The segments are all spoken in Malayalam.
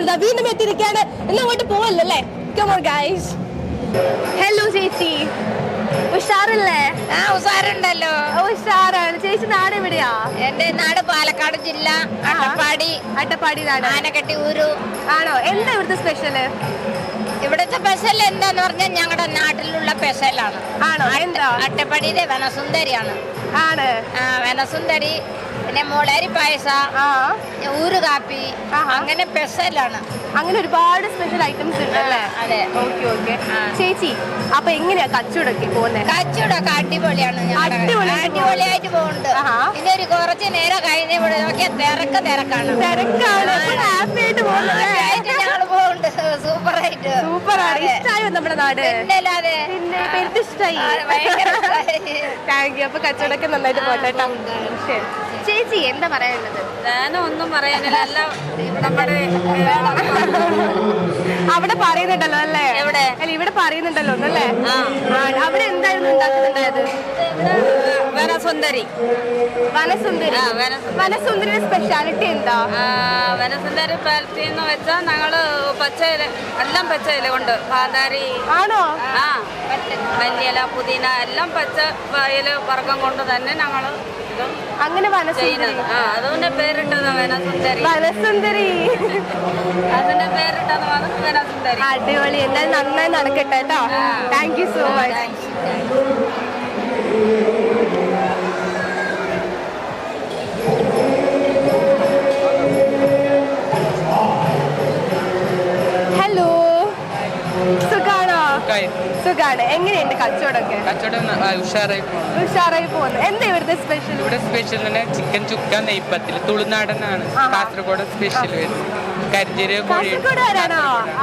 നമ്മൾ വീണ്ടും എത്തിയിരിക്കുകയാണ്. ഇന്ന് അങ്ങോട്ട് പോവല്ലേ കമോൺ ഗൈസ് ഹലോ ചേച്ചി. ഉഷാറല്ലേ? ആ ഉഷാറുണ്ടല്ലോ. ഉഷാറാണ്. ചേച്ചി നാട് എവിടെയാ? എന്റെ നാട് പാലക്കാട് ജില്ല അട്ടപ്പാടി. അട്ടപ്പാടി നാട്. ആനക്കട്ടി ഊരു. ആണോ? എന്താ ഇവിടുത്തെ സ്പെഷ്യൽ ഇവിടുത്തെ സ്പെഷ്യൽ എന്താന്ന് പറഞ്ഞാൽ ഞങ്ങളുടെ നാട്ടിലുള്ള സ്പെഷ്യലാണ് ആണോ. എന്താ? അട്ടപ്പാടിയിലെ വനസുന്ദരിയാണ്. ആണ്. ആ വനസുന്ദരി. പിന്നെ മുളരി പായസ ആ. ഊര് കാപ്പി അങ്ങനെ സ്പെഷ്യലാണ് അങ്ങനെ ഒരുപാട് സ്പെഷ്യൽ ഐറ്റംസ് ഉണ്ട് അല്ലേ? അതെ. ഓക്കെ ഓക്കെ ചേച്ചി അപ്പൊ എങ്ങനെയാ കച്ചവടമൊക്കെ പോകുന്നത് കച്ചവടമൊക്കെ അടിപൊളിയാണ് അടിപൊളിയായിട്ട് പോകുന്നുണ്ട്. പിന്നെ ഒരു കുറച്ച് നേരം കഴിഞ്ഞ ഇവിടെ നോക്കിയാൽ തിരക്ക് തിരക്കാണ്. തിരക്കാണ്. ഹാപ്പി ആയിട്ട് പോകുന്നത് ഞങ്ങൾ പോകുന്നുണ്ട്. സൂപ്പറായിട്ട്. സൂപ്പറാണ്. ഇഷ്ടമായോ നമ്മുടെ നാട്? പിന്നല്ലാതെ. പിന്നെ. താങ്ക് യു അപ്പൊ കച്ചവടമൊക്കെ നന്നായിട്ട് പോട്ടെ ശരി. ചേച്ചി എന്താ പറയാനുള്ളത്? ഞാനും ഒന്നും പറയാനില്ല. എല്ലാം നമ്മുടെ അവിടെ പറയുന്നുണ്ടല്ലോ അല്ലേ? എവിടെ? അല്ല ഇവിടെ പറയുന്നുണ്ടല്ലോ ഒന്നല്ലേ? ആ. അവിടെ എന്തായിരുന്നു ഉണ്ടാക്കുന്നുണ്ടായത് വനസുന്ദരി. വനസുന്ദരി. വനസുന്ദരിയുടെ സ്പെഷ്യാലിറ്റി എന്താ? വനസുന്ദരി പാലത്തി എന്ന് വെച്ചാൽ ഞങ്ങൾ പച്ചയില എല്ലാം പച്ചയില കൊണ്ട് പാതാരി. ആണോ? ആ മല്ലിയില പുതിന എല്ലാം പച്ച ഇല വർഗം കൊണ്ട് തന്നെ ഞങ്ങൾ അങ്ങനെ വനസുന്ദരി. ചെയ്യുന്നത്. ആ അതുകൊണ്ട് പേരിട്ടത് വനസുന്ദരി. വനസുന്ദരി. അതിന്റെ പേരിട്ടത് വന- വനസുന്ദരി. അടിപൊളി. എന്തായാലും നന്നായി നടക്കട്ടെ കേട്ടോ. താങ്ക് യു സോ മച്ച് സുഖാണോ. എങ്ങനെയുണ്ട് കച്ചവടമൊക്കെ? കച്ചവടം ഉഷാറായി പോകുന്നു ഉഷാറായി പോകുന്നു എന്താ ഇവിടുത്തെ സ്പെഷ്യൽ ഇവിടെ സ്പെഷ്യൽ ചിക്കൻ ചുക്ക നെയ്പ്പത്തിൽ തുളുനാടനാണ്. കാസർഗോഡ് സ്പെഷ്യൽ വരുന്നത്. കരിഞ്ചീരക കോഴിയുണ്ട് കാസർഗോഡുകാരാണോ?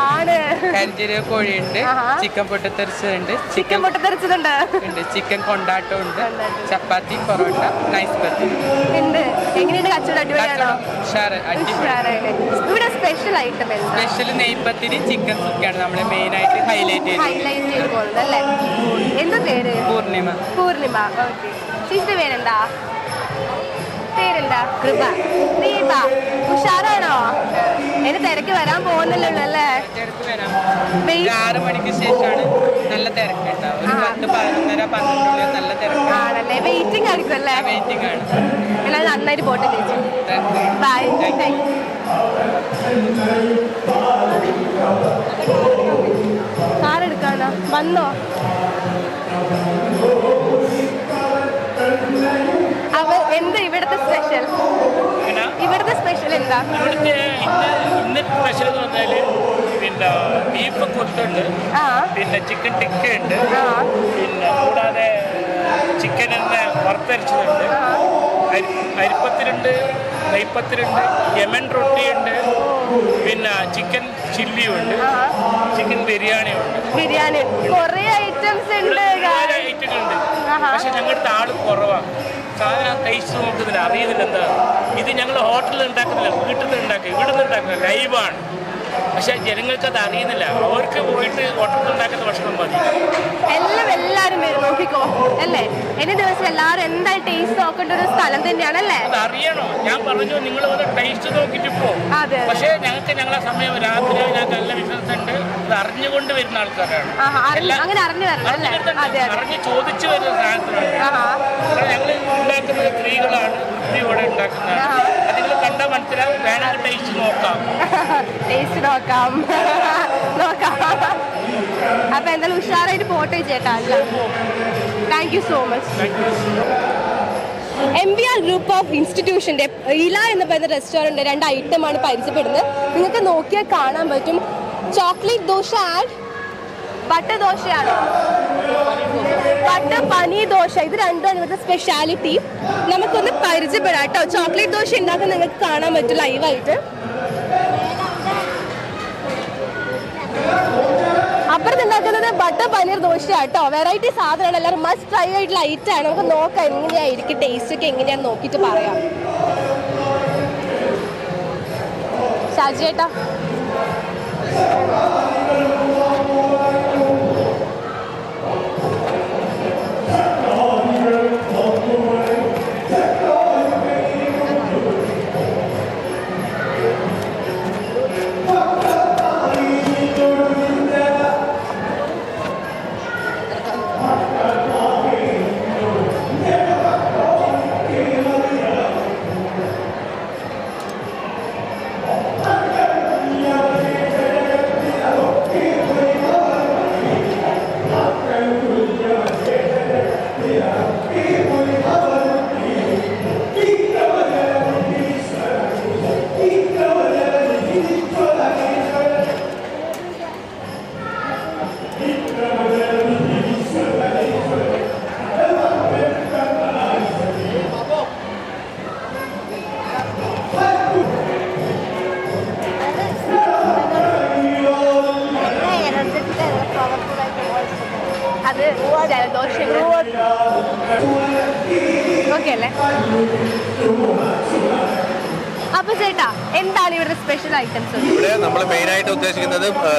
ആണ്. കരിഞ്ചീരക കോഴിയുണ്ട്. ചിക്കൻ പൊട്ടിത്തെറിച്ചതുണ്ട്. ചിക്കൻ പൊട്ടിത്തെറിച്ചതുണ്ട്. ഉണ്ട്. ചിക്കൻ കൊണ്ടാട്ടം. ഉണ്ട് ചപ്പാത്തി പൊറോട്ട നൈസ് പത്തി ഉണ്ട്. എങ്ങനെയുണ്ട് കച്ചവടം? അടിപൊളിയാണോ? ഇവിടെ സ്പെഷ്യൽ ഐറ്റം സ്പെഷ്യൽ നെയ്പ്പത്തിരി ചിക്കൻ സുക്കാണ് നമ്മളെ മെയിൻ ആയിട്ട് ഹൈലൈറ്റ് ഹൈലൈറ്റ് ചെയ്ത് പോകുന്നത് അല്ലേ എന്താ പേര്? പൂർണിമ. പൂർണിമ. ഓക്കെ. ചേച്ചിയുടെ പേരെന്താ? പേരെന്താ? കൃപ. നീത ഉഷാറാണോ? എന്നെ തിരക്ക് വരാൻ പോകുന്നില്ലല്ലോ അല്ലേ? ആറ് മണിക്ക് ശേഷമാണ് നല്ല തിരക്കുണ്ടാവും ഒരു ആ. പത്ത് പതിനൊന്നര പന്ത്രണ്ട് നല്ല ആണല്ലേ. വെയിറ്റിംഗ് ആയിരിക്കും അല്ലേ? വെയിറ്റിംഗ് ആണ്. നന്നായിട്ട് പോട്ടെ ചേച്ചി. ബൈ താങ്ക് കാർ എടുക്കാനോ? വന്നോ അവ എന്താ ഇവിടുത്തെ സ്പെഷ്യൽ എന്താ ഇവിടുത്തെ ഇന്ന് ഇന്ന് സ്പെഷ്യൽ എന്ന് പറഞ്ഞാൽ പിന്നെ ബീഫ് കൊത്തുണ്ട് ആ. പിന്നെ ചിക്കൻ ടിക്ക ഉണ്ട്. പിന്നെ കൂടാതെ ചിക്കൻ തന്നെ വറുത്തരച്ചതുണ്ട്. അരി അരിപ്പത്തിലുണ്ട് നെയ്പ്പത്തിലുണ്ട് യമൻ റൊട്ടിയുണ്ട്. പിന്നെ ചിക്കൻ ചില്ലിയുണ്ട്. ചിക്കൻ ബിരിയാണി. ഉണ്ട് ബിരിയാണി കുറേ ഐറ്റംസ് ഉണ്ട് പക്ഷെ ഞങ്ങളുടെ ആൾ കുറവാണ് സാധനം ടേസ്റ്റ് നോക്കുന്നില്ല അറിയുന്നില്ല എന്താ? ഇത് ഞങ്ങൾ ഹോട്ടലിൽ ഉണ്ടാക്കുന്നില്ല വീട്ടിൽ നിന്ന് ഉണ്ടാക്കുക. ഇവിടെ നിന്ന് ഉണ്ടാക്കുക. ലൈവാണ്. പക്ഷെ ജനങ്ങൾക്ക് അത് അറിയുന്നില്ല. അവർക്ക് പോയിട്ട് ഉണ്ടാക്കുന്ന ഭക്ഷണം മതി. എല്ലാം എല്ലാരും വരും. നോക്കിക്കോ. അല്ലേ? ഇനി ദിവസം എല്ലാവരും എന്തായാലും ടേസ്റ്റ് നോക്കേണ്ട ഒരു സ്ഥലം തന്നെയാണ് അല്ലേ? അത് അറിയണോ. ഞാൻ പറഞ്ഞു നിങ്ങൾ ടേസ്റ്റ് നോക്കിട്ട് പോ. അതെ. പക്ഷേ ഞങ്ങൾക്ക് ഞങ്ങളെ സമയം രാത്രി ഞങ്ങൾക്ക് നല്ല ബിസിനസ് ഉണ്ട് ഇത് അറിഞ്ഞുകൊണ്ട് വരുന്ന ആൾക്കാരാണ്. അങ്ങനെ അറിഞ്ഞു വരണം അറിഞ്ഞ് ചോദിച്ചു വരുന്ന സാധനത്തിലാണ് ആഹാ. ഞങ്ങൾ ഉണ്ടാക്കുന്നത് സ്ത്രീകളാണ്. വൃത്തിയോടെ ഉണ്ടാക്കുന്നതാണ്. നിങ്ങൾ കണ്ടാൽ മനസ്സിലാവും. വേണമെങ്കിൽ ടേസ്റ്റ് നോക്കാം. ടേസ്റ്റ് നോക്കാം. നോക്കാം. അപ്പൊ എന്തായാലും ഉഷാറായിട്ട് പോട്ടെ ചേട്ടാ. അല്ല. Thank you so much M B R group of ഇൻസ്റ്റിറ്റ്യൂഷന്റെ ഇല എന്ന് പറയുന്ന റെസ്റ്റോറന്റ് രണ്ട് ഐറ്റമാണ് പരിചയപ്പെടുന്നത്. നിങ്ങൾക്ക് നോക്കിയാൽ കാണാൻ പറ്റും. ചോക്ലേറ്റ് ദോശ ആൻഡ് ബട്ടർ ദോശയാണ്. ബട്ടർ പനീർ ദോശ. ഇത് രണ്ടുമാണ് ഇവിടുത്തെ സ്പെഷ്യാലിറ്റി നമുക്കൊന്ന് പരിചയപ്പെടാം കേട്ടോ. ചോക്ലേറ്റ് ദോശ ഉണ്ടാക്കാൻ നിങ്ങൾക്ക് കാണാൻ പറ്റും ലൈവായിട്ട് അപ്പുറത്ത് ഉണ്ടാക്കുന്നത് ബട്ടർ പനീർ ദോശയാണ് കേട്ടോ. വെറൈറ്റി സാധനമാണ് എല്ലാവരും മസ്റ്റ് ട്രൈ ആയിട്ട് ലൈറ്റ് ആണ്. നമുക്ക് നോക്കാം എങ്ങനെയായിരിക്കും ടേസ്റ്റ് ഒക്കെ എങ്ങനെയാണെന്ന് നോക്കിയിട്ട് പറയാം. ഷാജി ചേട്ടാ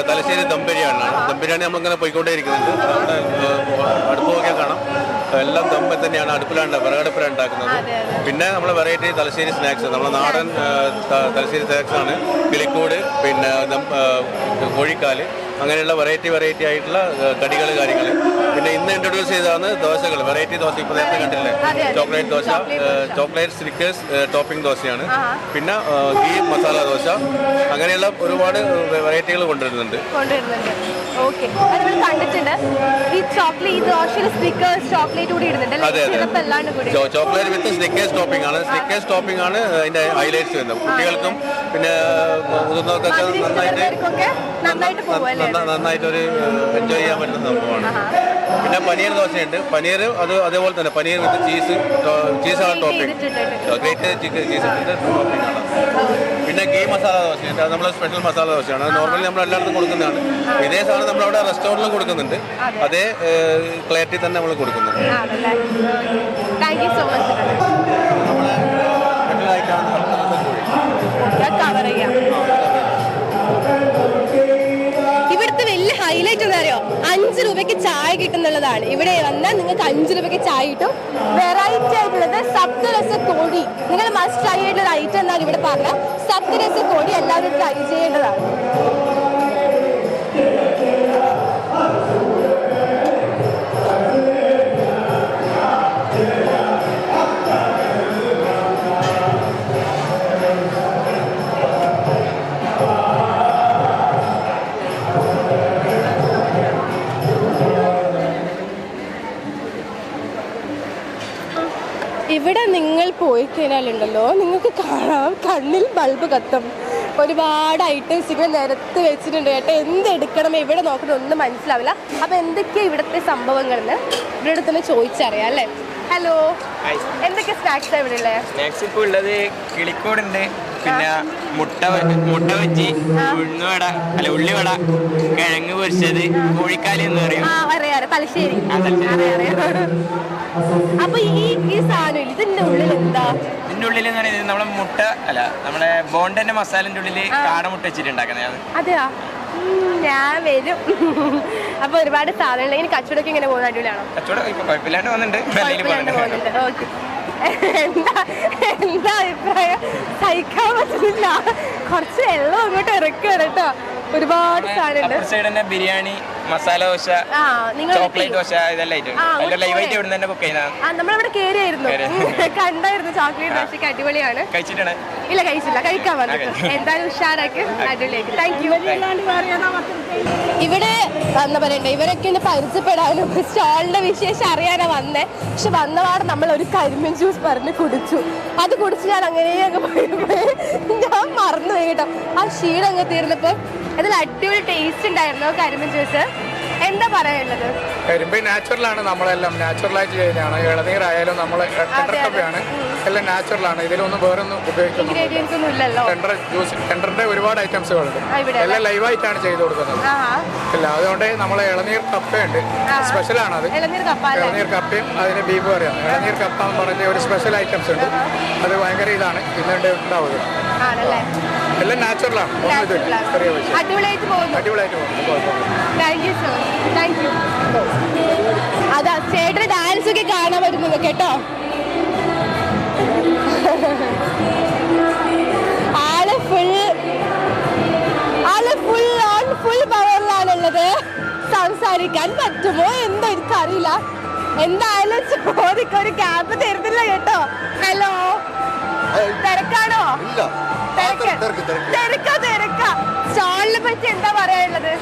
തലശ്ശേരി ദം ബിരിയാണിയാണ് ദം ബിരിയാണി നമ്മളിങ്ങനെ പോയിക്കൊണ്ടേയിരിക്കുന്നുണ്ട് അവിടെ ആ, അടുപ്പ് നോക്കിയാൽ കാണാം. എല്ലാം ദമ്മ തന്നെയാണ് അടുപ്പിലാണ് വിറകടുപ്പിലാണ് ഉണ്ടാക്കുന്നത്. പിന്നെ നമ്മൾ വെറൈറ്റി തലശ്ശേരി സ്നാക്സ് നമ്മളെ നാടൻ തലശ്ശേരി സ്നാക്സ് ആണ്. കിളിക്കൂട് പിന്നെ കോഴിക്കാൽ അങ്ങനെയുള്ള വെറൈറ്റി വെറൈറ്റി ആയിട്ടുള്ള കടികൾ കാര്യങ്ങൾ പിന്നെ ഇന്ന് ഇൻട്രൊഡ്യൂസ് ചെയ്തതാണ് ദോശകൾ വെറൈറ്റി ദോശ ഇപ്പോൾ നേരത്തെ കണ്ടില്ലേ. Chocolate dosa chocolate Snickers topping ദോശയാണ്. പിന്നെ ഗീ മസാല ദോശ. അങ്ങനെയുള്ള ഒരുപാട് വെറൈറ്റികൾ കൊണ്ടുവരുന്നുണ്ട്. ചോക്ലേറ്റ് വിത്ത് സ്നിക്കേഴ്സ് ടോപ്പിംഗ് ആണ്. സ്നിക്കേഴ്സ് ടോപ്പിംഗ് ആണ് അതിന്റെ ഹൈലൈറ്റ്സ് വരുന്നത്. കുട്ടികൾക്കും പിന്നെ മുതിർന്നവർക്കൊക്കെ നന്നായിട്ട് നന്നായിട്ട് പോകും അല്ലേ നന്ന- നന്നായിട്ട് ഒരു എൻജോയ് ചെയ്യാൻ പറ്റുന്ന സംഭവമാണ്. പിന്നെ പനീർ ദോശയുണ്ട്. പനീർ അത് അതേപോലെ തന്നെ പനീർ വിത്ത് ചീസ് ചീസാണ് ടോപ്പിംഗ് ഗ്രേറ്റ് ചിക്കൻ ചീസ് ഇട്ടിട്ട് ടോപ്പിംഗ് ആണ്. പിന്നെ ഗീ മസാല ദോശയുണ്ട്. അത് നമ്മൾ സ്പെഷ്യൽ മസാല ദോശയാണ്. അത് നോർമലി നമ്മൾ എല്ലായിടത്തും കൊടുക്കുന്നതാണ്. ഇതേ സാധനം നമ്മളവിടെ റെസ്റ്റോറന്റിലും കൊടുക്കുന്നുണ്ട്. അതേ. ക്ലാരിറ്റി തന്നെ നമ്മൾ കൊടുക്കുന്നുണ്ട്. സ്പെഷ്യൽ ആയിട്ടാണ് കവർ ചെയ്യാം. ഹൈലൈറ്റ് എന്താ അറിയോ അഞ്ച് രൂപയ്ക്ക് ചായ കിട്ടുന്നുള്ളതാണ്. ഇവിടെ വന്നാൽ നിങ്ങൾക്ക് അഞ്ച് രൂപയ്ക്ക് ചായ കിട്ടും. വെറൈറ്റി ആയിട്ടുള്ളത് സപ്തരസ കോഴി. നിങ്ങൾ മസ്റ്റ് ട്രൈ ആയിട്ടുള്ള ഐറ്റം എന്നാണ് ഇവിടെ പറഞ്ഞ സപ്തരസ കോഴി എല്ലാവരും ട്രൈ ചെയ്യേണ്ടതാണ്. പോയി കഴിഞ്ഞാലുണ്ടല്ലോ നിങ്ങൾക്ക് കാണാം. കണ്ണിൽ ബൾബ് കത്തും. ഒരുപാട് ഐറ്റംസ് ഇങ്ങനെ നിരത്ത് വെച്ചിട്ടുണ്ട്. കേട്ടോ എന്ത് എടുക്കണം? എവിടെ നോക്കണം? ഒന്നും മനസ്സിലാവില്ല. അപ്പൊ എന്തൊക്കെയാ ഇവിടുത്തെ സംഭവങ്ങളെന്ന് ഇവിടെ തന്നെ ചോദിച്ചറിയാം അല്ലേ? ഹലോ എന്തൊക്കെ സ്നാക്സ് ഇവിടെ ഉള്ളത് സ്നാക്സ് ഇപ്പോൾ ഉള്ളത് കിളിക്കോടുണ്ട്. പിന്നെ മുട്ട മുട്ട വെച്ചി ഉഴുന്നുവട അല്ല ഉള്ളിവട കിഴങ്ങ് പൊരിച്ചത് കോഴിക്കാലി എന്ന് പറയും. തലശ്ശേരി. അപ്പൊ ഈ ഈ സാധനം ഇതിന്റെ ഉള്ളിൽ എന്താ? ഇതിന്റെ ഉള്ളിൽ എന്ന് പറയുന്നത് നമ്മളെ മുട്ട അല്ല നമ്മളെ ബോണ്ടന്റെ മസാലന്റെ ഉള്ളിൽ കാടമുട്ട വെച്ചിട്ട് ഉണ്ടാക്കുന്നത് അതെയാ? ഞാൻ വരും. അപ്പൊ ഒരുപാട് സാധനങ്ങൾ ഇങ്ങനെ കച്ചവടമൊക്കെ ഇങ്ങനെ പോകുന്ന അടിപൊളിയാണോ? കച്ചവടം ഇപ്പൊ കുഴപ്പമില്ലാണ്ട് പോകുന്നുണ്ട്. ഓക്കെ. എന്താ എന്താ അഭിപ്രായം? സഹിക്കാൻ പറ്റുന്നില്ല. കുറച്ച് വെള്ളം അങ്ങോട്ട് ഇറക്കുകയാണ് കേട്ടോ. ഒരുപാട് സാധനമുണ്ട്. ബിരിയാണി മസാല ദോശ ചോക്ലേറ്റ് ദോശ നമ്മളിവിടെ കേറിയായിരുന്നു. കണ്ടായിരുന്നു ചോക്ലേറ്റ് ദോശയ്ക്ക് അടിപൊളിയാണ്. ഇല്ല കഴിച്ചില്ല. കഴിക്കാൻ വന്നിട്ട്. എന്തായാലും ഉഷാറാക്കി. അടിപൊളിയാക്കി. താങ്ക് യു ഇവിടെ എന്താ പറയണ്ടേ ഇവരൊക്കെ ഒന്ന് പരിചയപ്പെടാനും സ്റ്റാളിന്റെ വിശേഷം അറിയാനാ വന്നേ. പക്ഷെ വന്നപാട് നമ്മൾ ഒരു കരിമീൻ ജ്യൂസ് പറഞ്ഞ് കുടിച്ചു. അത് കുടിച്ച് ഞാൻ അങ്ങനെ അങ്ങ്. ഞാൻ മറന്നു കേട്ടോ. ആ ക്ഷീണം അങ്ങ് തീർന്നപ്പോ. അതിൽ അടിപൊളി ടേസ്റ്റ് ഉണ്ടായിരുന്നു കരിമീൻ ജ്യൂസ്? എന്താ പറയാനുള്ളത്? കരിമ്പ് നാച്ചുറലാണ് നമ്മളെല്ലാം. നാച്ചുറലായിട്ട് ചെയ്യുന്നതാണ് ഇളനീരായാലും നമ്മൾ ടെൻഡർ എല്ലാം നാച്ചുറൽ ആണ്. ഇതിലൊന്നും വേറൊന്നും ടെൻഡർ ജ്യൂസ് ടെൻഡറിന്റെ ഒരുപാട് ഐറ്റംസുകളുണ്ട് എല്ലാം ലൈവായിട്ടാണ് ചെയ്തു കൊടുക്കുന്നത്. അല്ല ഇല്ല അതുകൊണ്ട് നമ്മളെ ഇളനീർ കപ്പയുണ്ട്. സ്പെഷ്യലാണ് അത്. ഇളനീർ കപ്പയും അതിന് ബീഫ് കറിയാണ്. ഇളനീർ കപ്പ എന്ന് പറഞ്ഞ ഒരു സ്പെഷ്യൽ ഐറ്റംസ് ഉണ്ട്. അത് ഭയങ്കര ഇതാണ്. ഇന്നുണ്ട് ഉണ്ടാവുക ആണല്ലേ? എല്ലാം നാച്ചുറലാണ് അടിപൊളിയായിട്ട് പോകുന്നു. അടിപൊളിയായിട്ട് പോകുന്നു. Thank you so thank you അതാ ചേട്ടന് ഡാൻസ് ഒക്കെ കാണാൻ വരുന്നത് കേട്ടോ? ആൾ ഫുൾ ആൾ ഫുൾ ഓൺ ഫുൾ പവറിലാണുള്ളത് സംസാരിക്കാൻ പറ്റുമോ? എന്തോ എനിക്കറിയില്ല. എന്തായാലും ചോദിക്കൊരു ക്യാമ്പ് ക്യാബ് തരുന്നില്ല കേട്ടോ. ഹലോ തിരക്കാണോ? തിരക്ക്. തിരക്ക തിരക്ക സ്റ്റാളിനെ പറ്റി എന്താ പറയാനുള്ളത്?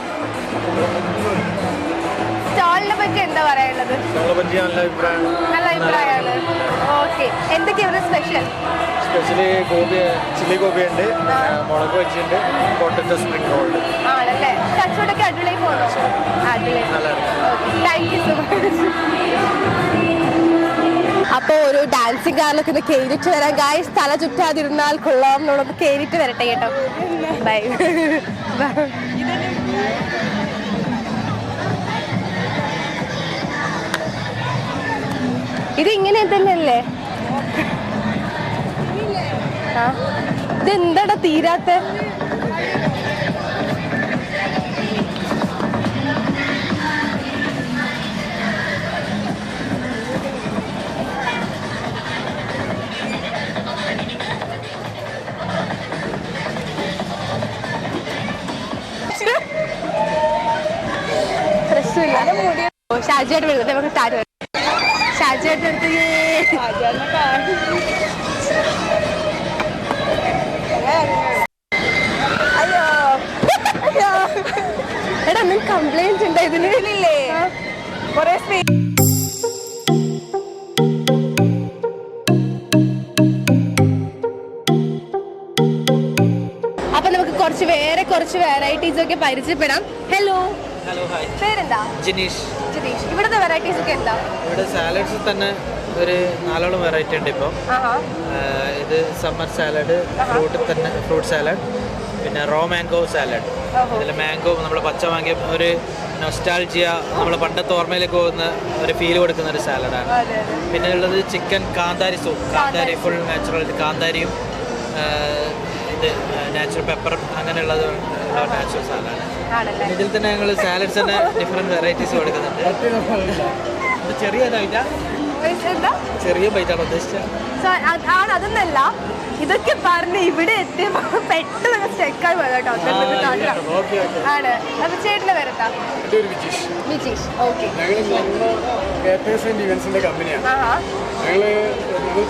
സ്റ്റാളിനെ പറ്റി എന്താ പറയാനുള്ളത്? നല്ല അഭിപ്രായം. നല്ല അഭിപ്രായമാണ്. ഓക്കെ. എന്തൊക്കെയാ ഇവിടെ special? Specially gobi chilli gobi ഉണ്ട് മുളക് വെച്ചിട്ടുണ്ട് പൊട്ടറ്റോ സ്പ്രിംഗ് റോൾ ആണല്ലേ? കച്ചവടമൊക്കെ അടിപൊളിയായി പോകുന്നു അടിപൊളി. താങ്ക് യു സോ മച്ച് ഇപ്പോൾ ഒരു ഡാൻസിങ് കാറിലൊക്കെ ഒന്ന് കയറിയിട്ട് വരാം. ഗായ്സ് തല ചുറ്റാതിരുന്നാൽ കൊള്ളാം എന്നുള്ളത് കയറിയിട്ട് വരട്ടെ കേട്ടോ. ബൈ ഇത് ഇങ്ങനെ തന്നെയല്ലേ? ഇതെന്താടാ തീരാത്ത ഷാജിയായിട്ട് വരുന്നത്. നമുക്ക് സ്റ്റാർട്ട് ഷാജിയായിട്ട് എടുത്ത്. എടാ നിങ്ങൾ കംപ്ലൈന്റ് ഉണ്ടോ ഇതിന് ഇല്ലേ കൊറേ അപ്പൊ നമുക്ക് കുറച്ച് വേറെ കുറച്ച് വെറൈറ്റീസ് ഒക്കെ പരിചയപ്പെടാം. ഹലോ ഹലോ ഹായ് പേരെന്താ? ജിനീഷ്. ജിനീഷ്. ഇവിടുത്തെ വെറൈറ്റീസ് ഒക്കെ എന്താ? ഇവിടെ സാലഡ്സ് തന്നെ ഒരു നാലോളം വെറൈറ്റി ഉണ്ട് ഇപ്പോൾ ഇത് സമ്മർ സാലഡ് ഫ്രൂട്ട് തന്നെ ഫ്രൂട്ട് സാലഡ് പിന്നെ റോ മാംഗോ സാലഡ്. ഇതിൽ മാംഗോ നമ്മൾ പച്ച വാങ്ങിയ ഒരു നൊസ്റ്റാൾജിയ നമ്മൾ പണ്ടത്തെ ഓർമ്മയിലേക്ക് പോകുന്ന ഒരു ഫീൽ കൊടുക്കുന്ന ഒരു സാലഡാണ് പിന്നെ ഉള്ളത് ചിക്കൻ കാന്താരി സൂപ്പ് കാന്താരി ഫുൾ നാച്ചുറൽ കാന്താരിയും ഇത് നാച്ചുറൽ പെപ്പറും അങ്ങനെയുള്ളത് ആണല്ലേ? ഇതിൽ തന്നെ ഞങ്ങൾ സാലഡ്സ് തന്നെ ഡിഫറെന്റ് വെറൈറ്റീസ് കൊടുക്കുന്നുണ്ട്. ചെറിയ ചെറിയ ബൈറ്റാണ് ഉദ്ദേശിച്ചത് ആണ് അതൊന്നല്ല. ഇതൊക്കെ പറഞ്ഞ് ഇവിടെ എത്തിയപ്പോൾ പെട്ടെന്ന് സ്റ്റെക്കായി പോയത് കേട്ടോ. ആണ്. അപ്പൊ വിജീഷ്. ഓക്കെ ഞങ്ങൾ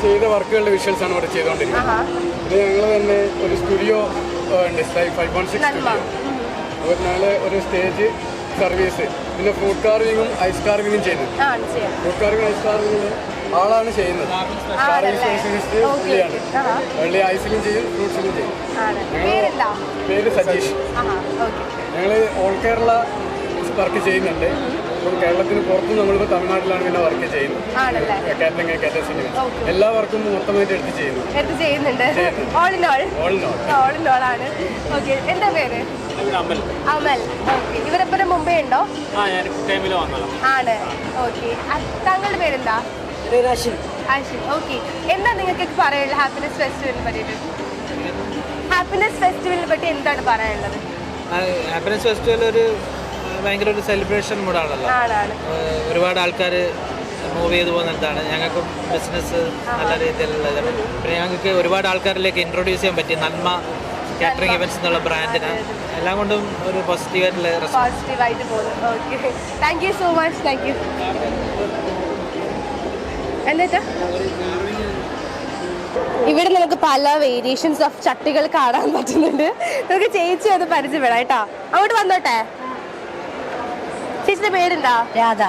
ചെയ്ത വർക്കുകളുടെ വിഷ്വൽസ് ആണ് ഇവിടെ ചെയ്തുകൊണ്ടിരിക്കുന്നത് ഇത് ഞങ്ങൾ തന്നെ ഒരു studio five point six studio അപ്പോൾ ഒരു സ്റ്റേജ് സർവീസ് പിന്നെ ഫ്രൂട്ട് കാർവിങ്ങും ഐസ് കാർവിങ്ങും ചെയ്യുന്നത്. ആണ് ചെയ്യാം. ഫ്രൂട്ട് കാർവിംഗ് ഐസ് കാർവിംഗ് ആളാണ് ചെയ്യുന്നത്. പുള്ളിയാണ്. വെള്ളി ഐസിലും ചെയ്യും ഫ്രൂട്ട്സിലും ചെയ്യും. പേര് സജീഷ്. ഞങ്ങൾ ഓൾ കേരള വർക്ക് ചെയ്യുന്നുണ്ട്. അപ്പോൾ കേരളത്തിന് പുറത്ത് നമ്മളിപ്പോൾ തമിഴ്നാട്ടിലാണ് പിന്നെ വർക്ക് ചെയ്യുന്നത്. ആണല്ലേ? കാറ്ററിംഗ് കാറ്റേഴ്സിന് ഓക്കേ. എല്ലാ വർക്കും മൊത്തമായിട്ട് എടുത്ത് ചെയ്യുന്നു. എടുത്ത് ചെയ്യുന്നുണ്ട്. All in all all in all all in all ആണ്. ഓക്കെ എന്താ പേര്? അമൽ. അമൽ. ഓക്കെ ഇവരെപ്പം മുമ്പേ ഉണ്ടോ? ആണ്. ഓക്കെ താങ്കളുടെ പേരെന്താ? ആഷിൻ ഓക്കെ എന്താ നിങ്ങൾക്ക് പറയാനുള്ളത് ഹാപ്പിനെസ് ഫെസ്റ്റിവലിനെ പറ്റിയിട്ട്? ഹാപ്പിനെസ് ഫെസ്റ്റിവലിനെ പറ്റി എന്താണ് പറയാനുള്ളത്? ഹാപ്പിനെസ് ഫെസ്റ്റിവൽ ഒരു ഭയങ്കര ഒരു സെലിബ്രേഷൻ മൂടാണല്ലോ ഒരുപാട് ആൾക്കാർ മൂവ് ചെയ്തു പോകുന്നതാണ്. ഞങ്ങൾക്കും ബിസിനസ് നല്ല രീതിയിലുള്ള ഇതാണ്. പിന്നെ ഞങ്ങൾക്ക് ഒരുപാട് ആൾക്കാരിലേക്ക് ഇൻട്രൊഡ്യൂസ് ചെയ്യാൻ പറ്റി. നന്മ കാറ്ററിംഗ് ഇവൻസ് എന്നുള്ള ബ്രാൻഡിന് എല്ലാം കൊണ്ടും ഒരു പോസിറ്റീവായിട്ടുള്ള പോസിറ്റീവായിട്ട് പോകുന്നു. Okay thank you so much thank you എന്താ ഇവിടെ നമുക്ക് പല വേരിയേഷൻസ് ഓഫ് ചട്ടികൾ കാണാൻ പറ്റുന്നുണ്ട്. നമുക്ക് ചേച്ചി അത് പരിചയപ്പെടാം. കേട്ടോ. അങ്ങോട്ട് വന്നോട്ടെ? ചേച്ചിയുടെ പേരെന്താ? രാധ.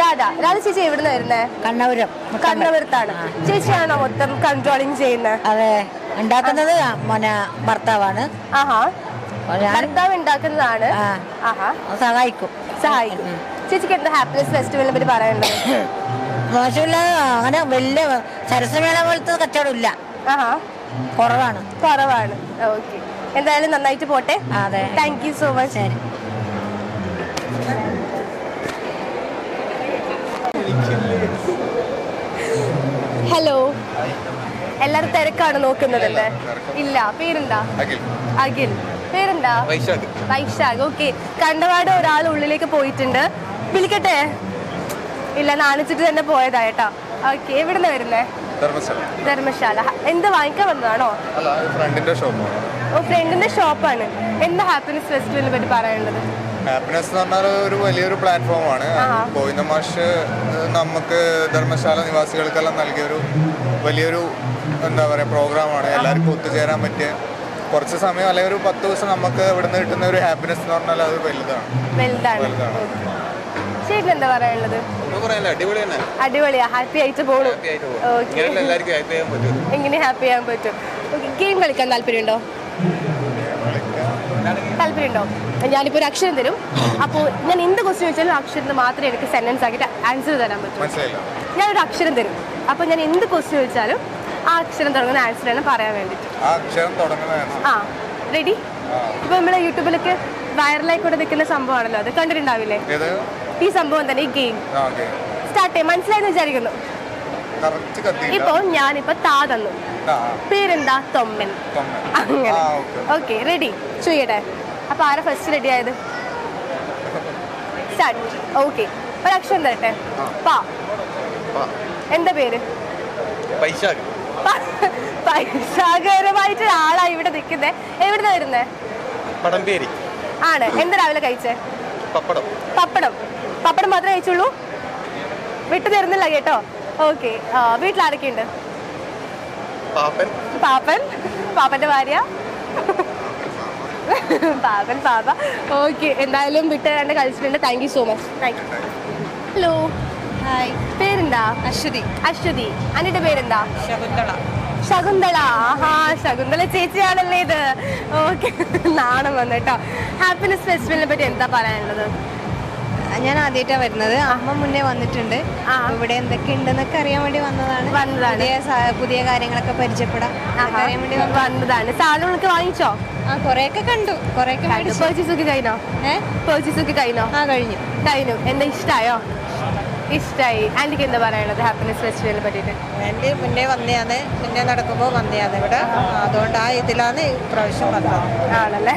രാധ. രാധ ചേച്ചി എവിടുന്ന് വരുന്നേ? കണ്ണപുരം കണ്ണപുരത്താണ് ചേച്ചിയാണോ മൊത്തം കൺട്രോളിങ് ചെയ്യുന്നത് അതെ. ഉണ്ടാക്കുന്നത് മോനെ ഭർത്താവാണ്. ആഹാ. ഭർത്താവ് ഉണ്ടാക്കുന്നതാണ്. ആഹാ. സഹായിക്കും. സഹായിക്കും. ചേച്ചിക്ക് എന്താ ഹാപ്പിനെസ് ഫെസ്റ്റിവലിനെ പറ്റി പറയാനുള്ളത് മോശമില്ല. അങ്ങനെ വലിയ സരസമേള പോലത്തെ കച്ചവടം ഇല്ല കുറവാണ്. കുറവാണ്. ഓക്കെ. എന്തായാലും നന്നായിട്ട് പോട്ടെ. അതെ. താങ്ക് യു സോ മച്ച് ശരി. ഹലോ എല്ലാരും തിരക്കാണ് നോക്കുന്നതല്ലേ? ഇല്ല പേരെന്താ? അഖിൽ. പേരെന്താ? വൈശാഖ്. ഓക്കെ കണ്ടപാട് ഒരാൾ ഉള്ളിലേക്ക് പോയിട്ടുണ്ട്. വിളിക്കട്ടെ? ഇല്ല നാണിച്ചിട്ട് തന്നെ പോയതാ കേട്ടോ ഓക്കെ എവിടുന്ന് വരുന്നേ? ധർമ്മശാല. എന്ത് വാങ്ങിക്കാൻ വന്നതാണോ? ഫ്രണ്ടിന്റെ ഷോപ്പാണ് ഓ ഫ്രണ്ടിന്റെ ഷോപ്പാണ് എന്താ ഹാപ്പിനെസ് ഫെസ്റ്റിവലിനെ പറ്റി പറയാനുള്ളത്? ഹാപ്പിനെസ് എന്ന് പറഞ്ഞാൽ ഒരു വലിയൊരു പ്ലാറ്റ്ഫോമാണ്. ഗോവിന്ദ മാഷ് നമുക്ക് ധർമ്മശാല നിവാസികൾക്കെല്ലാം നൽകിയൊരു വലിയൊരു എന്താ പറയുക പ്രോഗ്രാമാണ് എല്ലാവർക്കും ഒത്തുചേരാൻ പറ്റിയ കുറച്ച് സമയം അല്ലെങ്കിൽ ഒരു പത്ത് ദിവസം നമുക്ക് ഇവിടുന്ന് കിട്ടുന്ന ഒരു ഹാപ്പിനെസ് എന്ന് പറഞ്ഞാൽ അത് വലുതാണ്. വലുതാണ്. ചേട്ടൻ എന്താ പറയാനുള്ളത്? അടിപൊളിയാ ഹാപ്പി ആയിട്ട് പോണു. ഹാപ്പി ആയിട്ട് പോകും ഓക്കെ. എല്ലാവർക്കും ഹാപ്പി പറ്റും? എങ്ങനെ ഹാപ്പി ചെയ്യാൻ പറ്റും? ഗെയിം കളിക്കാൻ താല്പര്യമുണ്ടോ? താല്പര്യമുണ്ടോ? ഞാനിപ്പോൾ ഒരു അക്ഷരം തരും. അപ്പോൾ ഞാൻ എന്ത് ക്വസ്റ്റ്യൻ ചോദിച്ചാലും അക്ഷരത്തിന് മാത്രമേ എനിക്ക് സെന്റൻസ് ആക്കിയിട്ട് ആൻസർ തരാൻ പറ്റൂ. ഞാനൊരു അക്ഷരം തരും. അപ്പോൾ ഞാൻ എന്ത് ക്വസ്റ്റ്യൻ ചോദിച്ചാലും ആ അക്ഷരം തുടങ്ങുന്ന ആൻസർ ആണ് പറയാൻ വേണ്ടിയിട്ട്. ആ റെഡി ഇപ്പൊ നമ്മൾ യൂട്യൂബിലൊക്കെ വൈറലായിക്കൊണ്ട് നിൽക്കുന്ന സംഭവമാണല്ലോ അത് കണ്ടിട്ടുണ്ടാവില്ലേ? ഈ സംഭവം തന്നെ ഈ ഗെയിം സ്റ്റാർട്ട് ചെയ്യാം. മനസ്സിലായെന്ന് വിചാരിക്കുന്നു? ഇപ്പൊ ഞാനിപ്പോ താ തന്നു. പേരെന്താ? തൊമ്മൻ. അങ്ങനെ. ഓക്കെ റെഡി ചെയ്യട്ടെ. അപ്പൊ ആരാ ഫസ്റ്റ് റെഡി ആയത്? സ്റ്റാർട്ട് ഓക്കെ ഒരു അക്ഷരം തരട്ടെ. പാ. എന്താ പേര്? പൈശാഖ്. പ- പൈശാചകരമായിട്ട് ആളാ ഇവിടെ നിൽക്കുന്നത് എവിടുന്ന വരുന്നേ? പടംപേരി. ആണ്. എന്താ രാവിലെ കഴിച്ചേ? പപ്പടം. പപ്പടം. പപ്പടം മാത്രമേ കഴിച്ചുള്ളൂ? വിട്ടു തരുന്നില്ല കേട്ടോ. ഓക്കെ വീട്ടിൽ ആരൊക്കെയുണ്ട്? പാപ്പൻ. പാപ്പൻ. പാപ്പന്റെ ഭാര്യ. പാപ്പൻ പാപ്പ ഓക്കെ എന്തായാലും വിട്ട് തരാണ്ട് കഴിച്ചിട്ടുണ്ട് thank you so much thank you hello hi പേരെന്താ? അശ്വതി. അശ്വതി. അനിയുടെ പേരെന്താ? ശകുന്തള. ശകുന്തള. ആഹാ ശകുന്തള ചേച്ചിയാണല്ലേ ഇത്. ഓക്കെ നാണം വന്നു കേട്ടോ ഹാപ്പിനെസ് ഫെസ്റ്റിവലിനെ പറ്റി എന്താ പറയാനുള്ളത്? ഞാൻ ആദ്യമായിട്ടാണ് വരുന്നത്. അമ്മ മുന്നേ വന്നിട്ടുണ്ട്. ആ. ഇവിടെ എന്തൊക്കെ ഉണ്ടെന്നൊക്കെ അറിയാൻ വേണ്ടി വന്നതാണ്. വന്നതാണ്. പുതിയ പുതിയ കാര്യങ്ങളൊക്കെ പരിചയപ്പെടാൻ അറിയാൻ വേണ്ടി വന്നതാണ്. സാധനങ്ങളൊക്കെ വാങ്ങിച്ചോ? കുറെയൊക്കെ കണ്ടു. കുറെയൊക്കെ മേടിച്ചു. പേർച്ചേസ് ഒക്കെ കഴിഞ്ഞോ? ഏ? പേർച്ചേസ് ഒക്കെ കഴിഞ്ഞോ? ആ കഴിഞ്ഞു. കഴിഞ്ഞു. എന്താ ഇഷ്ടായോ? ഇഷ്ടായി. ആന്റിക്ക് എന്താ പറയാനുള്ളത് ഹാപ്പിനെസ് ഫെസ്റ്റിവലിനെ പറ്റിയിട്ട്? എന്റെ മുന്നേ വന്നതാണ് മുന്നേ നടക്കുമ്പോൾ വന്നതാണ് ഇവിടെ. അതുകൊണ്ട് ആ ഇതിലാണ് പ്രാവശ്യം വന്നത്. ആണല്ലേ?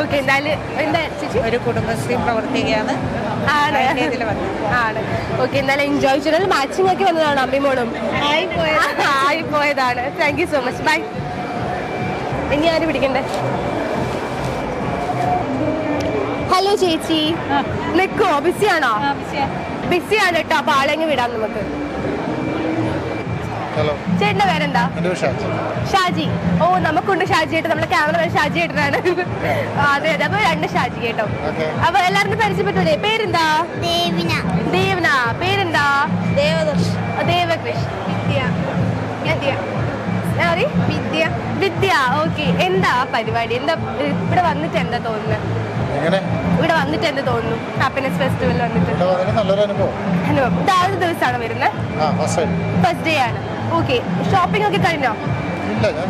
ഓക്കെ എന്തായാലും എന്താ ചേച്ചി? ഒരു കുടുംബശ്രീ പ്രവർത്തിക്കുകയാണ് ആണ്. അതിന്റെ ഇതിൽ വന്നത്. ആണ്. ഓക്കെ എന്തായാലും എൻജോയ് ചെയ്യണം. മാച്ചിങ് ഒക്കെ വന്നതാണ് അമ്മിമോളും? ആയി പോയതാണ് thank you so much bye ഇനി ആര് പിടിക്കണ്ടേ? ഹലോ ചേച്ചി. നിക്കോ? ബിസിയാണോ ബിസിയാണ് കേട്ടോ അപ്പൊ ആളെങ്ങ് വിടാം നമുക്ക്. ഹലോ ചേട്ടന്റെ പേരെന്താ? ഷാജി. ഓ നമുക്കുണ്ട് ഷാജി ഏട്ടൻ നമ്മുടെ ക്യാമറ ഷാജി ഏട്ടനാണ് അതെ അതെ. അപ്പൊ രണ്ട് ഷാജി കേട്ടോ. അപ്പൊ എല്ലാവരും പരിചയപ്പെട്ടൂലേ പേരെന്താ? ദേവിന. ദേവന. പേരെന്താ? ദേവകൃഷ്ണ. ദേവകൃഷ് ഞാൻ വിദ്യ. വിദ്യ ഓക്കെ എന്താ പരിപാടി? എന്താ ഇവിടെ വന്നിട്ട് എന്താ തോന്നുന്നത് എങ്ങനെ? ഇവിടെ വന്നിട്ട് എന്ത് തോന്നുന്നു? ഹാപ്പിനെസ് ഫെസ്റ്റിവൽ വന്നിട്ട്. നല്ലൊരു അനുഭവം. ഹലോ ഇതാറ് ദിവസമാണ് വരുന്നത് ആ ഫസ്റ്റ് ഡേ ആണ്. ഓക്കെ ഷോപ്പിംഗ് ഒക്കെ കഴിഞ്ഞോ?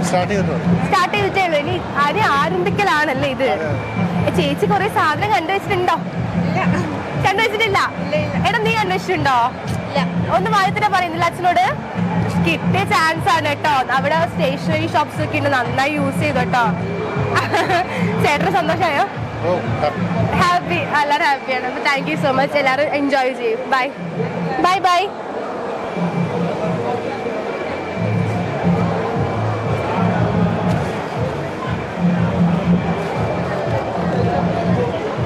സ്റ്റാർട്ട് ചെയ്തിട്ടേ ഉള്ളൂ. ഇനി ആദ്യം ആരംഭിക്കലാണല്ലേ ഇത്? ചേച്ചി കൊറേ സാധനം കണ്ടുവച്ചിട്ടുണ്ടോ കണ്ടുവച്ചിട്ടില്ല എടാ നീ കണ്ടുവച്ചിട്ടുണ്ടോ ഒന്ന് വായത്തിനാ പറയുന്നില്ല അച്ഛനോട് കിട്ടിയ ചാൻസ് ആണ് കേട്ടോ. അവിടെ സ്റ്റേഷനറി ഷോപ്സ് ഒക്കെ ഉണ്ട് നന്നായി യൂസ് ചെയ്തു കേട്ടോ. ചേട്ടന് സന്തോഷമായോ? ഹാപ്പി. എല്ലാവരും ഹാപ്പിയാണ് അപ്പൊ താങ്ക് യു സോ മച്ച് എല്ലാവരും എൻജോയ് ചെയ്യും. ബൈ ബൈ ബൈ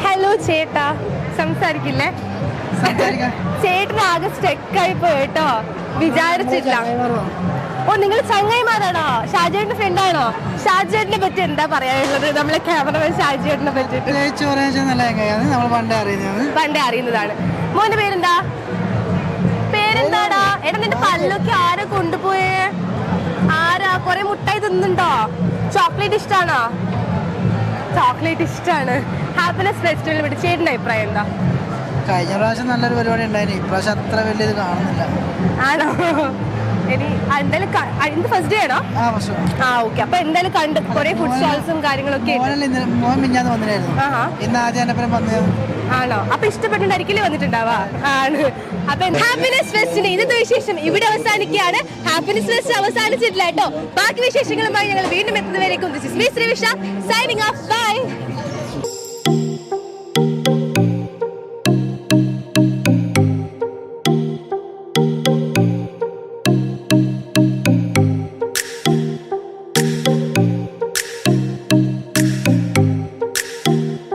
ഹലോ ചേട്ടാ. സംസാരിക്കില്ലേ? ചേട്ടൻ ആകെ സ്റ്റെക്കായി പോയി കേട്ടോ. വിചാരിച്ചില്ല. ഓ നിങ്ങൾ ചങ്ങായിമാരാണോ? ഷാജേട്ടന്റെ ഫ്രണ്ടാണോ? ഷാജേട്ടിനെ പറ്റി എന്താ പറയാനുള്ളത്? നമ്മളെ ക്യാമറമാൻ ഷാജേട്ടിനെ പറ്റിട്ട് പണ്ടേ അറിയുന്നത് പണ്ടേ അറിയുന്നതാണ്. മോന്റെ പേരെന്താ? പേരെന്താടാ? എടാ നിന്റെ പല്ലൊക്കെ ആരാ കൊണ്ടുപോയേ? ആരാ? കൊറേ മുട്ടായി തിന്നുണ്ടോ ചോക്ലേറ്റ് ഇഷ്ടാണോ? ചോക്ലേറ്റ് ഇഷ്ടാണ്. ഹാപ്പിനെസ് ഫെസ്റ്റിവൽ വിട്ട് ചേട്ടന്റെ അഭിപ്രായം എന്താ? കഴിഞ്ഞ പ്രാവശ്യം നല്ലൊരു പരിപാടി ഉണ്ടായിരുന്നു ഇപ്രാവശ്യം അത്ര വലിയ ഇത് കാണുന്നില്ല. ആണോ? ഇനി ആ, എന്തായാലും ക- ഇന്ന് ഫസ്റ്റ് ഡേ ആണോ? ആ പക്ഷേ ആ ഓക്കെ അപ്പൊ എന്തായാലും കണ്ട് കുറെ ഫുഡ് സ്റ്റോൾസും കാര്യങ്ങളൊക്കെ ഉണ്ട് മോനല്ല ഇന്നലെ മോൻ മിഞ്ഞാന്ന് വന്നിട്ടായിരുന്നു ആഹാ. ഇന്ന് ആദ്യം എന്റെ ഒപ്പം വന്നത് ആണോ? അപ്പൊ ഇഷ്ടപ്പെട്ടുണ്ടായിരിക്കില്ലേ വന്നിട്ടുണ്ടാവാ? ആണ്. അപ്പൊ ഹാപ്പിനെസ് ഫെസ്റ്റിന് ഇന്നത്തെ വിശേഷം ഇവിടെ അവസാനിക്കുകയാണ്. ഹാപ്പിനെസ് ഫെസ്റ്റ് അവസാനിച്ചിട്ടില്ല കേട്ടോ. ബാക്കി വിശേഷങ്ങളുമായി ഞങ്ങൾ വീണ്ടും എത്തുന്നവരേക്കും. This is me Sreevisha signing off bye